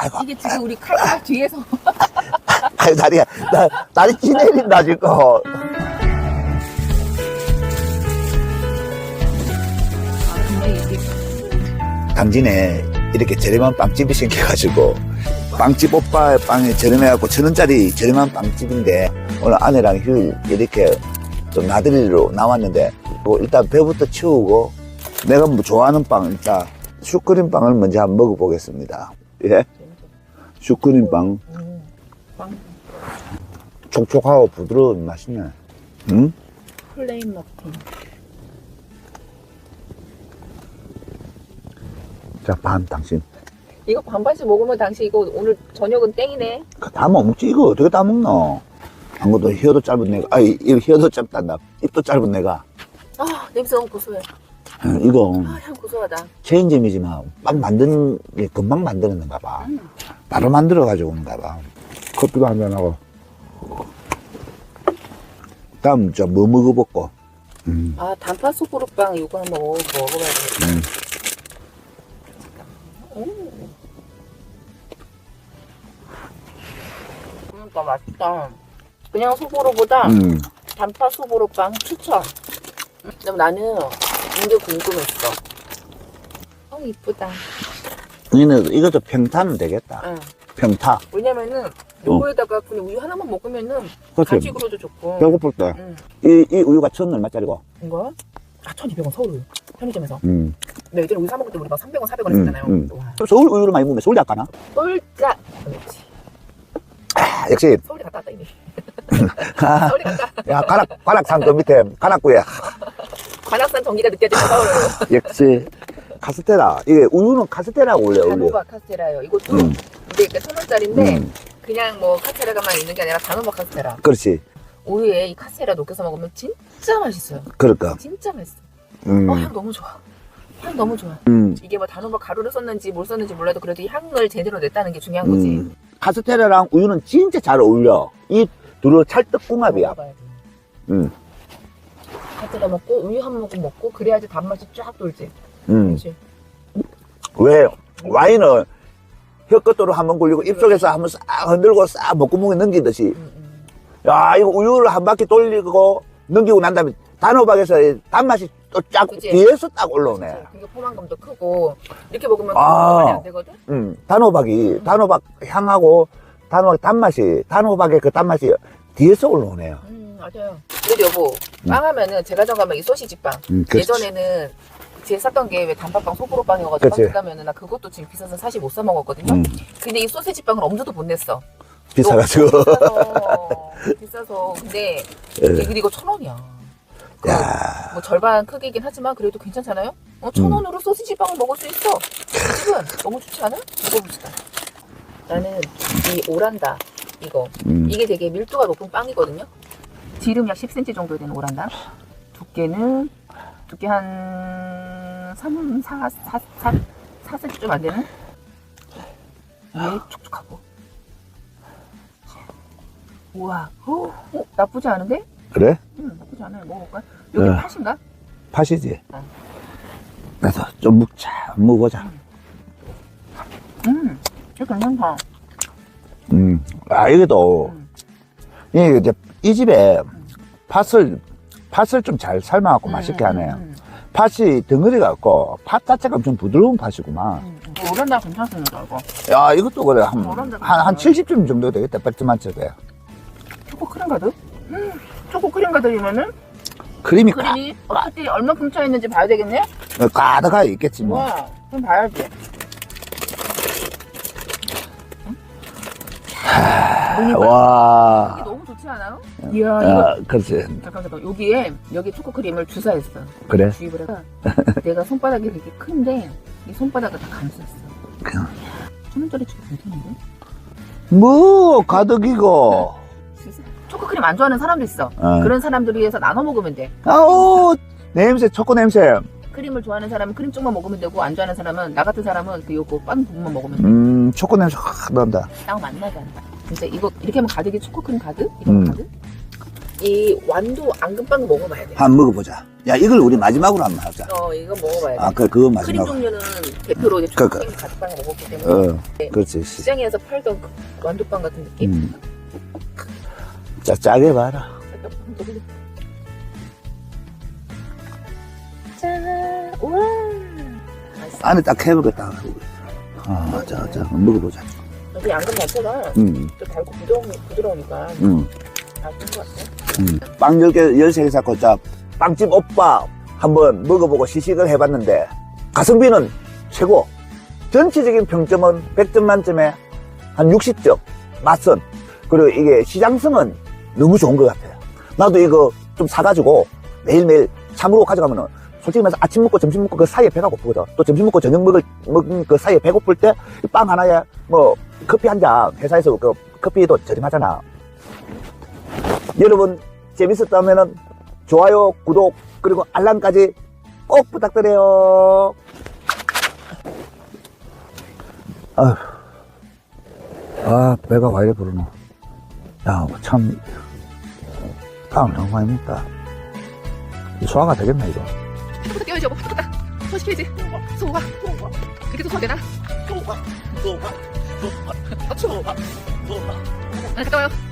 아이고, 이게 지금 우리 칼 뒤에서 아이, 다리가, 나, 다리 찌 내린다, 지금. 근데 이게 당진에 이렇게 저렴한 빵집이 생겨가지고, 빵집 오빠 빵이 저렴해갖고 천 원짜리 저렴한 빵집인데, 오늘 아내랑 휴일 이렇게 좀 나들이로 나왔는데, 뭐 일단 배부터 치우고, 내가 뭐 좋아하는 빵, 일단 슈크림 빵을 먼저 한번 먹어보겠습니다. 예? 슈크림 빵. 음, 빵 촉촉하고 부드러운 맛이네. 응? 플레인 머핀 자, 반 당신. 이거 반반씩 먹으면 당신 이거 오늘 저녁은 땡이네 다 먹지, 이거 어떻게 다 먹노? 한 것도 혀도 짧은 내가, 아이, 이 혀도 짧단다. 입도 짧은 내가. 아 냄새 너무 고소해 어, 이거 아 향 고소하다 체인점이지만 빵 만드는 게 금방 만드는가 봐. 음. 바로 만들어 가지고 오는가 봐. 커피도 한잔 하고. 다음, 저 뭐 먹어볼까? 음, 아 단팥 소보루빵 이거 한번 먹어, 먹어봐야 돼 음. 그러니까 맛있다 그냥 소보루보다 음. 단팥 소보루빵 추천 그럼 나는 이게 궁금했어 어 이쁘다 이는, 이것도 평타는 되겠다. 응. 평타. 왜냐면은 요거에다가 그냥 우유 하나만 먹으면은 그렇지. 간식으로도 좋고 배고플 때. 응. 이, 이 우유가 천 얼마짜리고? 이거? 아 1200원 서울 우유 편의점에서 음. 근데 예전에 우유 사 먹을 때 우리 막 300원 400원 음, 했잖아요 음. 와. 서울 우유를 많이 먹으면 서울대 가나? 똘짜 그렇지 아, 역시. 서울에 갔다 왔다 이미 아, 서울에 갔다 야, 가락, 가락산 그 밑에, 가락구에. 관악산 전기가 느껴지는 서울 역시. 카스테라. 이게 우유는 카스테라고 올려, 올려. 단호박 카스테라예요 이것도 음. 이게 이렇게 천 원짜리인데 음, 그냥 뭐 카스테라가만 있는 게 아니라 단호박 카스테라 그렇지. 우유에 이 카스테라 녹여서 먹으면 진짜 맛있어요 그럴까. 진짜 맛있어 음, 어향 너무 좋아 향 너무 좋아 음, 이게 뭐 단호박 가루를 썼는지 뭘 썼는지 몰라도 그래도 이 향을 제대로 냈다는 게 중요한 거지 음. 카스테라랑 우유는 진짜 잘 어울려. 이 둘은 찰떡궁합이야. 먹어봐야 돼. 음, 카스테라 먹고 우유 한 모금 먹고 그래야지 단맛이 쫙 돌지 음. 그렇지 왜? 와인은 혀 끝으로 한번 굴리고 입속에서 한번 싹 흔들고 싹 목구멍에 넘기듯이. 음, 음. 야, 이거 우유를 한 바퀴 돌리고 넘기고 난 다음에 단호박에서 단맛이 또쫙 그치? 뒤에서 딱 올라오네. 그게 포만감도 크고 이렇게 먹으면 아. 많이 안 되거든 음, 단호박이, 단호박 향하고 단호박 단맛이, 단호박의 그 단맛이 뒤에서 올라오네요. 음 맞아요 그래도 여보 빵 하면은 제가 정하면 이 소시지 빵 음, 그렇지. 예전에는 제일 샀던 게 왜 단팥빵 소보로 빵이어가지고 그치. 빵집 가면은 나 그것도 지금 비싸서 사실 못 사 먹었거든요 음, 근데 이 소시지 빵을 엄두도 못 냈어 비싸가지고. 비싸서 비싸서 근데 예. 이게 그리고 천 원이야 그 야, 뭐 절반 크기긴 하지만 그래도 괜찮잖아요 어, 천 음. 원으로 소시지 빵을 먹을 수 있어 지금 너무 좋지 않아? 먹어봅시다 나는 이 오란다 이거 음, 이게 되게 밀도가 높은 빵이거든요. 지름 약 10cm 정도 되는 오란다. 두께는 두께 한 3, 4, 4, 4, 4cm 좀 안 되는? 왜 촉촉하고. 우와, 어, 어, 나쁘지 않은데? 그래? 음, 나쁘지 않아요. 먹어볼까? 여기 네. 팥인가? 팥이지. 어. 그래서 좀 묵자, 먹어보자. 음, 이거 괜찮다. 음, 아, 이게도, 음. 이게 이제 이 집에 팥을, 팥을 좀 잘 삶아갖고 맛있게 하네요. 음, 팥이 덩어리가 없고, 팥 자체가 엄청 부드러운 팥이구만. 음, 음. 오란다 괜찮습니다, 이거. 야, 이것도 그래. 한, 저런 데가 한, 한 있어요. 70점 정도 되겠다. 뻘쭘한 쪽에. 초코 크림 가득? 음, 초코 크림 가득이면은 크림이 가, 크림이 어떻게 얼마큼 차 있는지 봐야 되겠네? 가득하게 있겠지, 뭐. 와, 그럼 봐야지. 와. 이게 너무 좋지 않아요? 이야, 이거. 야, 그렇지. 잠깐, 잠깐. 여기에, 여기 초코 크림을 주사했어. 그래? 주입을 해서. 내가 손바닥이 이렇게 큰데, 이 손바닥을 다 감쌌어. 그냥. 천 원짜리 치고 괜찮은데? 뭐, 가득이고. 진짜. 초코 크림 안 좋아하는 사람도 있어. 어. 그런 사람들을 위해서 나눠 먹으면 돼. 아우, 냄새, 초코 냄새. 크림을 좋아하는 사람은 크림 쪽만 먹으면 되고, 안 좋아하는 사람은, 나 같은 사람은 그 요거 빵 부분만 먹으면 돼. 음, 초코 냄새 확 난다. 딱 만나잖아. 진짜 이거, 이렇게 하면 가득이 초코 크림 가득? 이거 음. 가득? 이 완도 앙금빵 먹어봐야 돼. 한번 먹어보자. 야, 이걸 우리 마지막으로 한번 하자. 어, 이거 먹어봐야 돼. 아, 그, 그거 크림 마지막. 종류는 대표로 이제 그러니까. 초록색 가죽빵을 먹었기 때문에 어, 그렇지. 시장에서 팔던 그 완두빵 같은 느낌? 음. 짜, 짜게 봐라. 짠! 우와! 맛있어. 안에 딱 해보겠다. 아, 자, 자, 먹어보자. 그 앙금 자체가 음, 좀 달고 부드러우, 부드러우니까 음, 맛있는 것 같아. 음. 빵 10개, 13개 사고, 자, 빵집 오빠 한번 먹어보고 시식을 해봤는데, 가성비는 최고. 전체적인 평점은 100점 만점에 한 60점. 맛은. 그리고 이게 시장성은 너무 좋은 것 같아요. 나도 이거 좀 사가지고 매일매일 참으로 가져가면은 솔직히 말해서 아침 먹고 점심 먹고 그 사이에 배가 고프거든. 또 점심 먹고 저녁 먹을, 먹은 그 사이에 배고플 때 빵 하나에 뭐 커피 한 잔 회사에서 그 커피도 저렴하잖아. 여러분 재밌었다면은 좋아요, 구독, 그리고 알람까지 꼭 부탁드려요. 아휴. 아, 배가 왜 이래 부르노. 야, 참, 많이 먹다. 소화가 되겠나, 이거? 부탁 뛰어야지, 여보. 부탁. 소시켜야지. 소화. 그렇게 소화 되나? 소화, 소화, 소화, 소화, 소화. 아, 갔다 와요.